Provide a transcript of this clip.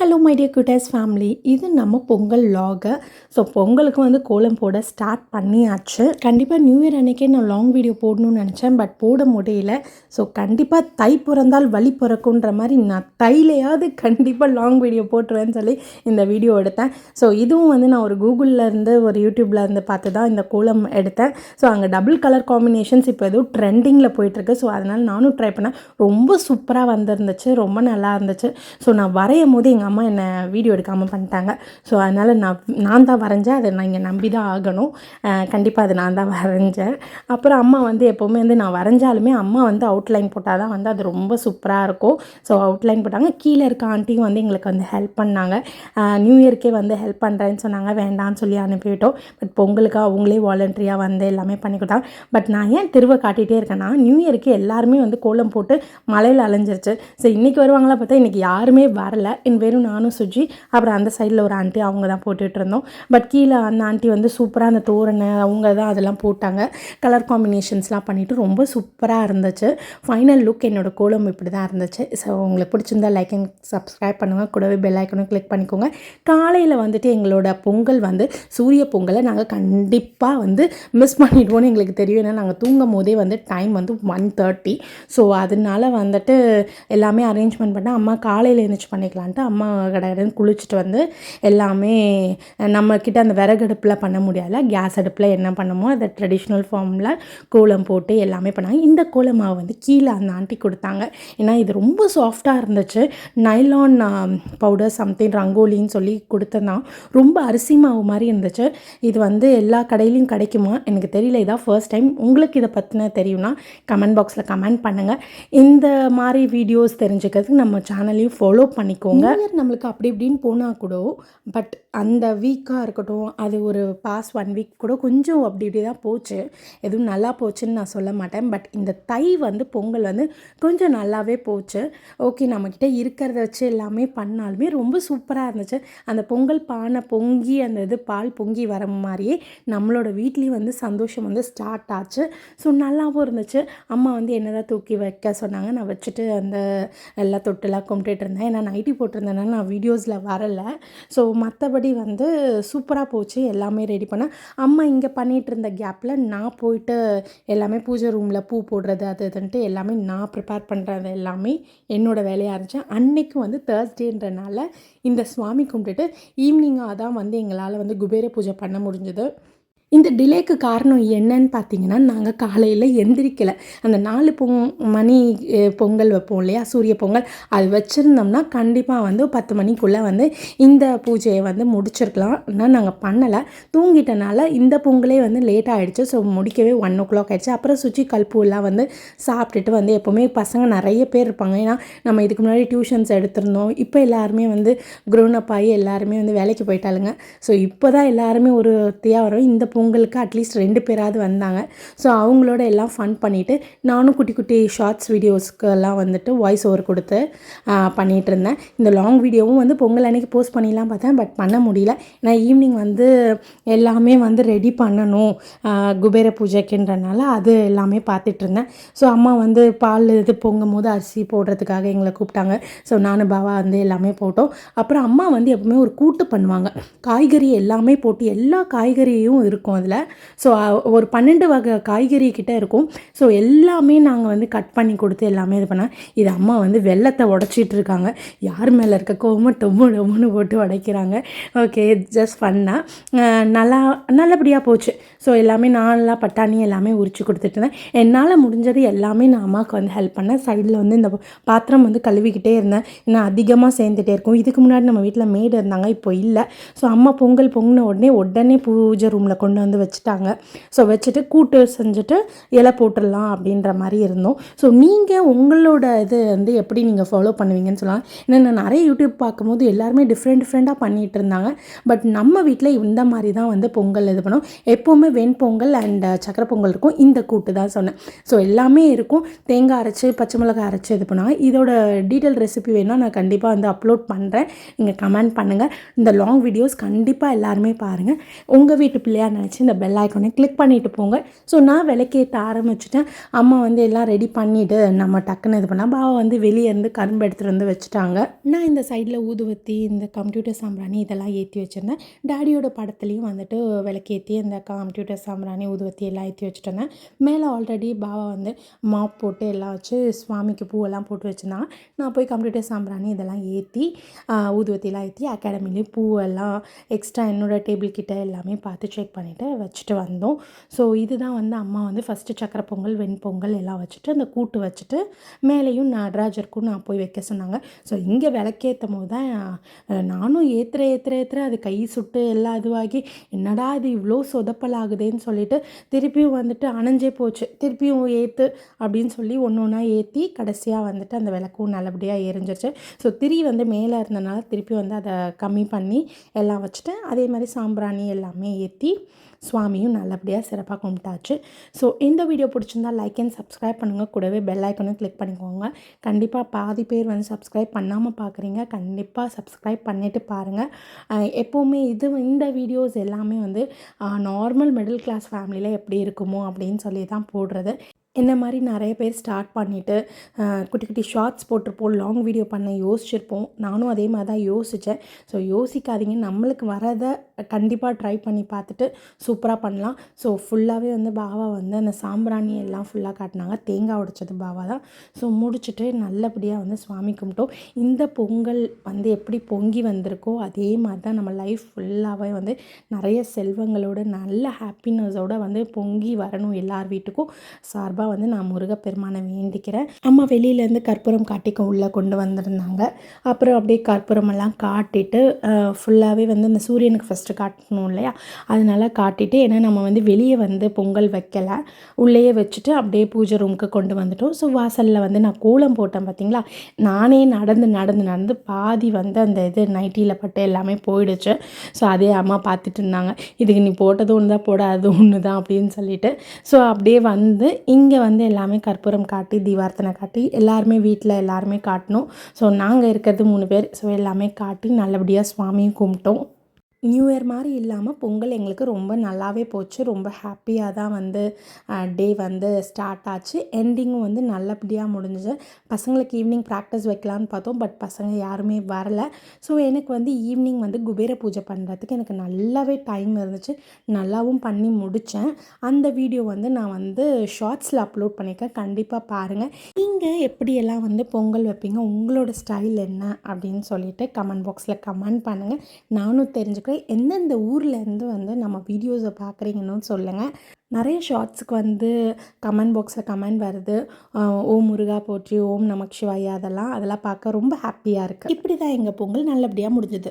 Hello my dear குட்டாஸ் family இது நம்ம பொங்கல் லாகு ஸோ பொங்கலுக்கு வந்து கோலம் போட ஸ்டார்ட் பண்ணியாச்சு. கண்டிப்பாக நியூ இயர் அன்னைக்கே நான் லாங் வீடியோ போடணும்னு நினச்சேன் பட் போட முடியல. ஸோ கண்டிப்பாக தை பிறந்தால் வழி பிறக்குன்ற மாதிரி நான் தையிலையாவது கண்டிப்பாக லாங் வீடியோ போட்டுருவேன்னு சொல்லி இந்த வீடியோ எடுத்தேன். ஸோ இதுவும் வந்து நான் ஒரு கூகுளில் இருந்து ஒரு யூடியூப்பில் இருந்து பார்த்து தான் இந்த கோலம் எடுத்தேன். ஸோ அங்கே டபுள் கலர் காம்பினேஷன்ஸ் இப்போ எதுவும் ட்ரெண்டிங்கில் போயிட்டுருக்கு. ஸோ அதனால் நானும் ட்ரை பண்ணேன். ரொம்ப சூப்பராக வந்திருந்துச்சு. ரொம்ப நல்லா இருந்துச்சு. ஸோ நான் வரையும் போது எங்கள் அம்மா என்னை வீடியோ எடுக்காமல் பண்ணிட்டாங்க. ஸோ அதனால் நான் நான் தான் வரைஞ்சேன். அதை நான் இங்கே நம்பி தான் ஆகணும் கண்டிப்பாக அது நான் தான் வரைஞ்சேன். அப்புறம் அம்மா வந்து எப்போவுமே வந்து நான் வரைஞ்சாலுமே அம்மா வந்து அவுட்லைன் போட்டால் தான் வந்து அது ரொம்ப சூப்பராக இருக்கும். ஸோ அவுட்லைன் போட்டாங்க. கீழே இருக்க ஆண்டியும் வந்து எங்களுக்கு வந்து ஹெல்ப் பண்ணாங்க. நியூ இயர்க்கே வந்து ஹெல்ப் பண்ணுறேன்னு சொன்னாங்க. வேண்டாம்னு சொல்லி அனுப்பிவிட்டோம். பட் பொங்கலுக்கு அவங்களே வாலண்டரியாக வந்து எல்லாமே பண்ணி கொடுத்தாங்க. பட் நான் ஏன் திரும்ப காட்டிகிட்டே இருக்கேன்னா நியூ இயருக்கு எல்லாருமே வந்து கோலம் போட்டு மழையில் அலைஞ்சிருச்சு. ஸோ இன்றைக்கி வருவாங்களா பார்த்தா இன்றைக்கி யாருமே வரல. என் வெறும் நானும் சுஜி அப்புறம் அந்த சைடில் ஒரு ஆண்டி அவங்க தான் போட்டுகிட்டு இருந்தோம். பட் கீழே அந்த ஆண்டி வந்து சூப்பராக அந்த தோரணை அவங்க தான் அதெல்லாம் போட்டாங்க. கலர் காம்பினேஷன்ஸ்லாம் பண்ணிவிட்டு ரொம்ப சூப்பராக இருந்துச்சு. ஃபைனல் லுக் என்னோடய கோலம் இப்படி தான் இருந்துச்சு. ஸோ உங்களுக்கு பிடிச்சிருந்தா லைக் அண்ட் சப்ஸ்கிரைப் பண்ணுங்கள் கூடவே பெல் ஐக்கனும் கிளிக் பண்ணிக்கோங்க. காலையில் வந்துட்டு எங்களோட பொங்கல் வந்து சூரிய பொங்கலை நாங்கள் கண்டிப்பாக வந்து மிஸ் பண்ணிவிடுவோம்னு எங்களுக்கு தெரியும். ஏன்னா நாங்கள் தூங்கும் போதே வந்து டைம் வந்து ஒன் தேர்ட்டி ஸோ அதனால வந்துட்டு எல்லாமே அரேஞ்ச்மெண்ட் பண்ணால் அம்மா காலையில் எழுந்திரிச்சு பண்ணிக்கலான்ட்டு அம்மா கடைன்னு குளிச்சுட்டு வந்து எல்லாமே நம்மக்கிட்ட அந்த விறகடுப்பில் பண்ண முடியாதுல கேஸ் அடுப்பில் என்ன பண்ணமோ அதை ட்ரெடிஷ்னல் ஃபார்மில் கோலம் போட்டு எல்லாமே பண்ணாங்க. இந்த கோலமாவை வந்து கீழே அந்த ஆண்டி கொடுத்தாங்க. ஏன்னா இது ரொம்ப சாஃப்டாக இருந்துச்சு. நைலான் பவுடர் சம்திங் ரங்கோலின்னு சொல்லி கொடுத்ததான் ரொம்ப அரிசி மாவு மாதிரி இருந்துச்சு. இது வந்து எல்லா கடையிலையும் கிடைக்குமா? எனக்கு தெரியல. இதான் ஃபர்ஸ்ட் டைம் உங்களுக்கு இதை பற்றின தெரியும்னா கமெண்ட் பாக்ஸில் கமெண்ட் பண்ணுங்கள் இந்த மாதிரி வீடியோஸ் தெரிஞ்சுக்கிறதுக்கு நம்ம சேனலையும் ஃபாலோ பண்ணிக்கோங்க. நம்மளுக்கு அப்படி இப்படின்னு போனால் கூட பட் அந்த வீக்காக இருக்கட்டும் அது ஒரு பாஸ் ஒன் வீக் கூட கொஞ்சம் அப்படி இப்படி தான் போச்சு. எதுவும் நல்லா போச்சுன்னு நான் சொல்ல மாட்டேன். பட் இந்த தை வந்து பொங்கல் வந்து கொஞ்சம் நல்லாவே போச்சு. ஓகே நம்மக்கிட்ட இருக்கிறத வச்சு எல்லாமே பண்ணாலுமே ரொம்ப சூப்பராக இருந்துச்சு. அந்த பொங்கல் பானை பொங்கி அந்த இது பால் பொங்கி வர மாதிரியே நம்மளோட வீட்லேயும் வந்து சந்தோஷம் வந்து ஸ்டார்ட் ஆச்சு. ஸோ நல்லாவும் இருந்துச்சு. அம்மா வந்து என்னதான் தூக்கி வைக்க சொன்னாங்க. நான் வச்சுட்டு அந்த எல்லா தொட்டுலாம் கும்பிட்டுட்டு இருந்தேன். ஏன்னா நைட்டி போட்டிருந்தேனால நான் வீடியோஸில் வரலை. ஸோ மற்றபடி வந்து சூப்பராக போச்சு. எல்லாமே ரெடி பண்ணேன் அம்மா இங்கே பண்ணிகிட்டு இருந்த கேப்பில் நான் போயிட்டு எல்லாமே பூஜை ரூமில் பூ போடுறது அது இதுன்ட்டு எல்லாமே நான் ப்ரிப்பேர் பண்ணுறது எல்லாமே என்னோடய வேலையாக இருந்துச்சு. அன்னைக்கு வந்து தேர்ஸ்டேன்றனால இந்த சுவாமி கும்பிட்டுட்டு ஈவினிங்காக தான் வந்து எங்களால் வந்து குபேர பூஜை பண்ண முடிஞ்சது. இந்த டிலேக்கு காரணம் என்னன்னு பார்த்தீங்கன்னா நாங்கள் காலையில் எந்திரிக்கலை. அந்த நாலு பொங் மணி பொங்கல் வைப்போம் இல்லையா? சூரிய பொங்கல். அது வச்சுருந்தோம்னா கண்டிப்பாக வந்து பத்து மணிக்குள்ளே வந்து இந்த பூஜையை வந்து முடிச்சிருக்கலாம் ஆனால் நாங்கள் பண்ணலை. தூங்கிட்டனால இந்த பொங்கலே வந்து லேட் ஆகிடுச்சு ஸோ முடிக்கவே ஒன் ஓ கிளாக் ஆகிடுச்சு அப்புறம் சுச்சி கல்பூலாம் வந்து சாப்பிட்டுட்டு வந்து எப்போவுமே பசங்க நிறைய பேர் இருப்பாங்க. ஏன்னா நம்ம இதுக்கு முன்னாடி டியூஷன்ஸ் எடுத்திருந்தோம். இப்போ எல்லாருமே வந்து க்ரோன் அப் ஆகி எல்லாருமே வந்து வேலைக்கு போயிட்டாளுங்க. ஸோ இப்போ தான் எல்லாருமே ஒரு தியாக வரும். இந்த பொங்கலுக்கு அட்லீஸ்ட் ரெண்டு பேராவது வந்தாங்க. ஸோ அவங்களோட எல்லாம் ஃபன் பண்ணிவிட்டு நானும் குட்டி குட்டி ஷார்ட்ஸ் வீடியோஸ்க்கு எல்லாம் வந்துட்டு வாய்ஸ் ஓவர் கொடுத்து பண்ணிகிட்டு இருந்தேன். இந்த லாங் வீடியோவும் வந்து பொங்கல் அன்றைக்கி போஸ்ட் பண்ணிடலாம் பார்த்தேன் பட் பண்ண முடியல. ஏன்னா ஈவினிங் வந்து எல்லாமே வந்து ரெடி பண்ணணும் குபேர பூஜைக்குன்றனால அது எல்லாமே பார்த்துட்டு இருந்தேன். ஸோ அம்மா வந்து பால் இது பொங்கும் போது அரிசி போடுறதுக்காக எங்களை கூப்பிட்டாங்க. ஸோ நானும் பாவா வந்து எல்லாமே போட்டோம். அப்புறம் அம்மா வந்து எப்பவுமே ஒரு கூட்டு பண்ணுவாங்க. காய்கறி எல்லாமே போட்டு எல்லா காய்கறியும் இருக்கும். அதில். ஸோ ஒரு பன்னெண்டு வகை காய்கறி கிட்ட இருக்கும். ஸோ எல்லாமே நாங்கள் வந்து கட் பண்ணி கொடுத்து எல்லாமே இது பண்ணால் இது அம்மா வந்து வெள்ளத்தை உடச்சிட்டு இருக்காங்க. யார் மேலே இருக்க கோம டொம்மு டொம்முன்னு போட்டு உடைக்கிறாங்க. ஓகே ஜஸ்ட் ஃபன்னாக நல்லா நல்லபடியாக போச்சு. ஸோ எல்லாமே நான்லாம் பட்டாணி எல்லாமே உரிச்சு கொடுத்துட்டு இருந்தேன் என்னால் முடிஞ்சது எல்லாமே நான் அம்மாவுக்கு வந்து ஹெல்ப் பண்ணேன். சைடில் வந்து இந்த பாத்திரம் வந்து கழுவிக்கிட்டே இருந்தேன். நான் அதிகமாக சேர்ந்துட்டே இருக்கும். இதுக்கு முன்னாடி நம்ம வீட்டில் மேடு இருந்தாங்க இப்போ இல்லை. ஸோ அம்மா பொங்கல் பொங்கின உடனே உடனே பூஜை ரூமில் கொண்டு வந்து வச்சுட்டாங்க. ஸோ வச்சுட்டு கூட்டு செஞ்சுட்டு இலை போட்டுடலாம் அப்படின்ற மாதிரி இருந்தோம். ஸோ நீங்கள் உங்களோட இது வந்து எப்படி நீங்கள் ஃபாலோ பண்ணுவீங்கன்னு சொல்லலாம். ஏன்னா நான் நிறைய யூடியூப் பார்க்கும்போது எல்லாருமே டிஃப்ரெண்ட் டிஃப்ரெண்ட்டாக பண்ணிகிட்டு இருந்தாங்க. பட் நம்ம வீட்டில் இந்த மாதிரி தான் வந்து பொங்கல் இது பண்ணோம். எப்போவுமே வெண்பொங்கல் அண்ட் சக்கரை பொங்கல் இருக்கும். இந்த கூட்டு தான் சொன்னேன். ஸோ எல்லாமே இருக்கும். தேங்காய் அரைச்சி பச்சை மிளகாய் அரைச்சி இது பண்ணுவாங்க இதோட டீட்டெயில் ரெசிபி வேணால் நான் கண்டிப்பாக வந்து அப்லோட் பண்ணுறேன் நீங்கள் கமெண்ட் பண்ணுங்கள் இந்த லாங் வீடியோஸ் கண்டிப்பாக எல்லாருமே பாருங்கள் உங்கள் வீட்டு பிள்ளையாக நினச்சி நினச்சி இந்த பெல் ஐக்கோனை கிளிக் பண்ணிவிட்டு போங்க. ஸோ நான் விளக்கேற்ற ஆரம்பிச்சிட்டேன். அம்மா வந்து எல்லாம் ரெடி பண்ணிவிட்டு நம்ம டக்குன்னு இது பண்ணால் பாவா வந்து வெளியே இருந்து கரும்பு எடுத்துகிட்டு வந்து வச்சுட்டாங்க. நான் இந்த சைடில் ஊதுவத்தி இந்த கம்ப்யூட்டர் சாம்பிராணி இதெல்லாம் ஏற்றி வச்சுருந்தேன். டேடியோட படத்துலேயும் வந்துட்டு விளக்கேற்றி இந்த கம்ப்யூட்டர் சாம்பிராணி ஊதுவத்தி எல்லாம் ஏற்றி வச்சுட்டு இருந்தேன் மேலே ஆல்ரெடி பாவா வந்து மாப் போட்டு எல்லாம் வச்சு சுவாமிக்கு பூவெல்லாம் போட்டு வச்சுருந்தாங்க. நான் போய் கம்ப்யூட்டர் சாம்பிராணி இதெல்லாம் ஏற்றி ஊதுவத்திலாம் ஏற்றி அகாடமிலேயும் பூவெல்லாம் எக்ஸ்ட்ரா என்னோடய டேபிள் கிட்ட எல்லாமே பார்த்து செக் பண்ணிவிட்டேன் பண்ணிவிட்டு வச்சுட்டு வந்தோம். ஸோ இதுதான் வந்து அம்மா வந்து ஃபஸ்ட்டு சக்கரை பொங்கல் வெண்பொங்கல் எல்லாம் வச்சுட்டு அந்த கூட்டு வச்சுட்டு மேலேயும் நடராஜருக்கும் நான் போய் வைக்க சொன்னாங்க. ஸோ இங்கே விளக்கேற்றும் போது தான் நானும் ஏற்றுற ஏற்றுற ஏற்றுற அது கை சுட்டு எல்லாம் இதுவாகி என்னடா இது இவ்வளோ சொதப்பல் ஆகுதேன்னு சொல்லிட்டு திருப்பியும் வந்துட்டு அணைஞ்சே போச்சு. திருப்பியும் ஏற்று அப்படின்னு சொல்லி ஒன்று ஒன்றா ஏற்றி கடைசியாக வந்துட்டு அந்த விளக்கும் நல்லபடியாக எரிஞ்சிருச்சு. ஸோ திரி வந்து மேலே இருந்தனால திருப்பி வந்து அதை கம்மி பண்ணி எல்லாம் வச்சுட்டேன் அதே மாதிரி சாம்பிராணி எல்லாமே ஏற்றி சுவாமியும் நல்லபடியாக சிறப்பாக கும்பிட்டாச்சு. ஸோ இந்த வீடியோ பிடிச்சிருந்தா லைக் அண்ட் சப்ஸ்கிரைப் பண்ணுங்கள் கூடவே பெல் ஐக்கனும் கிளிக் பண்ணிக்கோங்க. கண்டிப்பாக பாதி பேர் வந்து சப்ஸ்கிரைப் பண்ணாமல் பார்க்குறீங்க கண்டிப்பாக சப்ஸ்கிரைப் பண்ணிவிட்டு பாருங்கள் எப்போவுமே இது இந்த வீடியோஸ் எல்லாமே வந்து நார்மல் மிடில் கிளாஸ் ஃபேமிலியில் எப்படி இருக்குமோ அப்படின்னு சொல்லி தான் போடுறது. என்ன மாதிரி நிறைய பேர் ஸ்டார்ட் பண்ணிவிட்டு குட்டி குட்டி ஷார்ட்ஸ் போட்டிருப்போம் லாங் வீடியோ பண்ண யோசிச்சிருப்போம். நானும் அதே மாதிரி தான் யோசித்தேன் ஸோ யோசிக்காதீங்க. நம்மளுக்கு வரதை கண்டிப்பாக ட்ரை பண்ணி பார்த்துட்டு சூப்பராக பண்ணலாம். ஸோ ஃபுல்லாகவே வந்து பாவா வந்து அந்த சாம்பிராணி எல்லாம் ஃபுல்லாக காட்டினாங்க. தேங்காய் உடைச்சது பாவா தான். ஸோ முடிச்சுட்டு நல்லபடியாக வந்து சுவாமி கும்பிட்டோம். இந்த பொங்கல் வந்து எப்படி பொங்கி வந்திருக்கோ அதே மாதிரி தான் நம்ம லைஃப் ஃபுல்லாகவே வந்து நிறைய செல்வங்களோட நல்ல ஹாப்பினஸோடு வந்து பொங்கி வரணும் எல்லார் வீட்டுக்கும். சார்பாக வந்து நான் முருகப்பெருமானை வேண்டிக்கிறேன். அம்மா வெளியிலேருந்து கற்பூரம் காட்டிக்க உள்ளே கொண்டு வந்திருந்தாங்க. அப்புறம் அப்படியே கற்பூரமெல்லாம் காட்டிட்டு ஃபுல்லாகவே வந்து அந்த சூரியனுக்கு ஃபஸ்ட்டு காட்டணும் இல்லையா? அதனால காட்டிட்டு ஏன்னா நம்ம வந்து வெளியே வந்து பொங்கல் வைக்கலை. உள்ளேயே வச்சுட்டு அப்படியே பூஜை ரூமுக்கு கொண்டு வந்துட்டோம். ஸோ வாசலில் வந்து நான் கோலம் போட்டேன் பார்த்தீங்களா? நானே நடந்து நடந்து நடந்து பாதி வந்து அந்த இது நைட்டியில் பட்டு எல்லாமே போயிடுச்சு. ஸோ அதே அம்மா பார்த்துட்டு இருந்தாங்க. இதுக்கு நீ போட்டது ஒன்று தான் போடாது ஒன்று தான் அப்படின்னு சொல்லிட்டு. ஸோ அப்படியே வந்து இங்கே இங்கே வந்து எல்லாமே கற்பூரம் காட்டி தீபார்த்தனை காட்டி எல்லாருமே வீட்டில் எல்லாருமே காட்டினோம் ஸோ நாங்கள் இருக்கிறது மூணு பேர். ஸோ எல்லாமே காட்டி நல்லபடியாக சுவாமியும் கும்பிட்டோம். நியூ இயர் மாதிரி இல்லாமல் பொங்கல் எங்களுக்கு ரொம்ப நல்லாவே போச்சு. ரொம்ப ஹாப்பியாக தான் வந்து டே வந்து ஸ்டார்ட் ஆச்சு. எண்டிங்கும் வந்து நல்லபடியாக முடிஞ்சுது. பசங்களுக்கு ஈவினிங் ப்ராக்டிஸ் வைக்கலான்னு பார்த்தோம். பட் பசங்க யாருமே வரல. ஸோ எனக்கு வந்து ஈவினிங் வந்து குபேர பூஜை பண்ணுறதுக்கு எனக்கு நல்லாவே டைம் இருந்துச்சு. நல்லாவும் பண்ணி முடித்தேன் அந்த வீடியோ வந்து நான் வந்து ஷார்ட்ஸில் அப்லோட் பண்ணியிருக்கேன். கண்டிப்பாக பாருங்கள் நீங்கள் எப்படியெல்லாம் வந்து பொங்கல் வைப்பீங்க? உங்களோட ஸ்டைல் என்ன? அப்படின்னு சொல்லிட்டு கமெண்ட் பாக்ஸில் கமெண்ட் பண்ணுங்கள் நானும் தெரிஞ்சுக்கிறேன். எந்தெந்த ஊர்லேருந்து வந்து நம்ம வீடியோஸை பார்க்குறீங்கன்னு சொல்லுங்கள் நிறைய ஷார்ட்ஸுக்கு வந்து கமெண்ட் பாக்ஸில் கமெண்ட் வருது. ஓம் முருகா போற்றி ஓம் நமக் சிவாயா அதெல்லாம் அதெல்லாம் பார்க்க ரொம்ப ஹாப்பியாக இருக்குது இப்படி தான் எங்கள் பொங்கல் நல்லபடியாக முடிஞ்சுது.